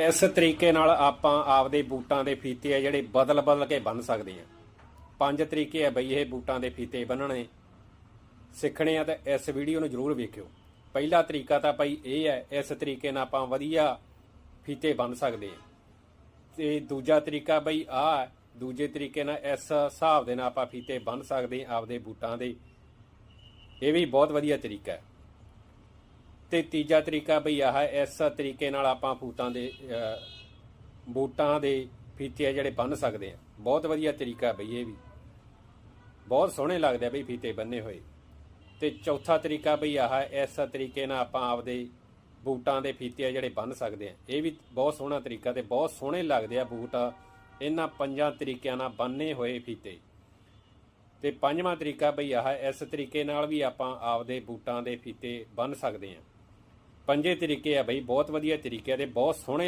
ਇਸ ਤਰੀਕੇ ਨਾਲ ਆਪਾਂ ਆਪਦੇ ਬੂਟਾਂ ਦੇ ਫੀਤੇ ਆ ਜਿਹੜੇ ਬਦਲ ਬਦਲ ਕੇ ਬੰਨ ਸਕਦੇ ਆ। ਪੰਜ ਤਰੀਕੇ ਆ ਬਈ ਇਹ ਬੂਟਾਂ ਦੇ ਫੀਤੇ ਬੰਨਣੇ। ਸਿੱਖਣੇ ਆ ਤਾਂ ਇਸ ਵੀਡੀਓ ਨੂੰ ਜ਼ਰੂਰ ਵੇਖਿਓ। ਪਹਿਲਾ ਤਰੀਕਾ ਤਾਂ ਭਾਈ ਇਹ ਹੈ ਇਸ ਤਰੀਕੇ ਨਾਲ ਆਪਾਂ ਵਧੀਆ ਫੀਤੇ ਬੰਨ ਸਕਦੇ ਆ। ਤੇ ਦੂਜਾ ਤਰੀਕਾ ਬਈ ਆ, ਦੂਜੇ ਤਰੀਕੇ ਨਾਲ ਇਸ ਹਿਸਾਬ ਦੇ ਨਾਲ ਆਪਾਂ ਫੀਤੇ ਬੰਨ ਸਕਦੇ ਆ ਆਪਦੇ ਬੂਟਾਂ ਦੇ। ਇਹ ਵੀ ਬਹੁਤ ਵਧੀਆ ਤਰੀਕਾ ਹੈ। ਤੇ ਤੀਜਾ ਤਰੀਕਾ ਬਈ ਆਹ ਇਸ ਤਰੀਕੇ ਨਾਲ ਆਪਾਂ ਫੂਟਾਂ ਦੇ ਬੂਟਾਂ ਦੇ ਫੀਤੇ ਆ ਜਿਹੜੇ ਬੰਨ ਸਕਦੇ ਆ। ਬਹੁਤ ਵਧੀਆ ਤਰੀਕਾ ਬਈ ਇਹ ਵੀ। ਬਹੁਤ ਸੋਹਣੇ ਲੱਗਦੇ ਆ ਬਈ ਫੀਤੇ ਬੰਨੇ ਹੋਏ। ਤੇ ਚੌਥਾ ਤਰੀਕਾ ਬਈ ਆਹ ਇਸ ਤਰੀਕੇ ਨਾਲ ਆਪਾਂ ਆਪਦੇ ਬੂਟਾਂ ਦੇ ਫੀਤੇ ਆ ਜਿਹੜੇ ਬੰਨ ਸਕਦੇ ਆ। ਇਹ ਵੀ ਬਹੁਤ ਸੋਹਣਾ ਤਰੀਕਾ ਤੇ ਬਹੁਤ ਸੋਹਣੇ ਲੱਗਦੇ ਆ ਬੂਟ। ਇਹਨਾਂ ਪੰਜਾਂ ਤਰੀਕਿਆਂ ਨਾਲ ਬੰਨੇ ਹੋਏ ਫੀਤੇ। ਤੇ ਪੰਜਵਾਂ ਤਰੀਕਾ ਬਈ ਆਹ ਇਸ ਤਰੀਕੇ ਨਾਲ ਵੀ ਆਪਾਂ ਆਪਦੇ ਬੂਟਾਂ ਦੇ ਫੀਤੇ ਬੰਨ ਸਕਦੇ ਆ। ਪੰਜੇ ਤਰੀਕੇ ਆ ਬਈ ਬਹੁਤ ਵਧੀਆ ਤਰੀਕੇ ਆ ਤੇ ਬਹੁਤ ਸੋਹਣੇ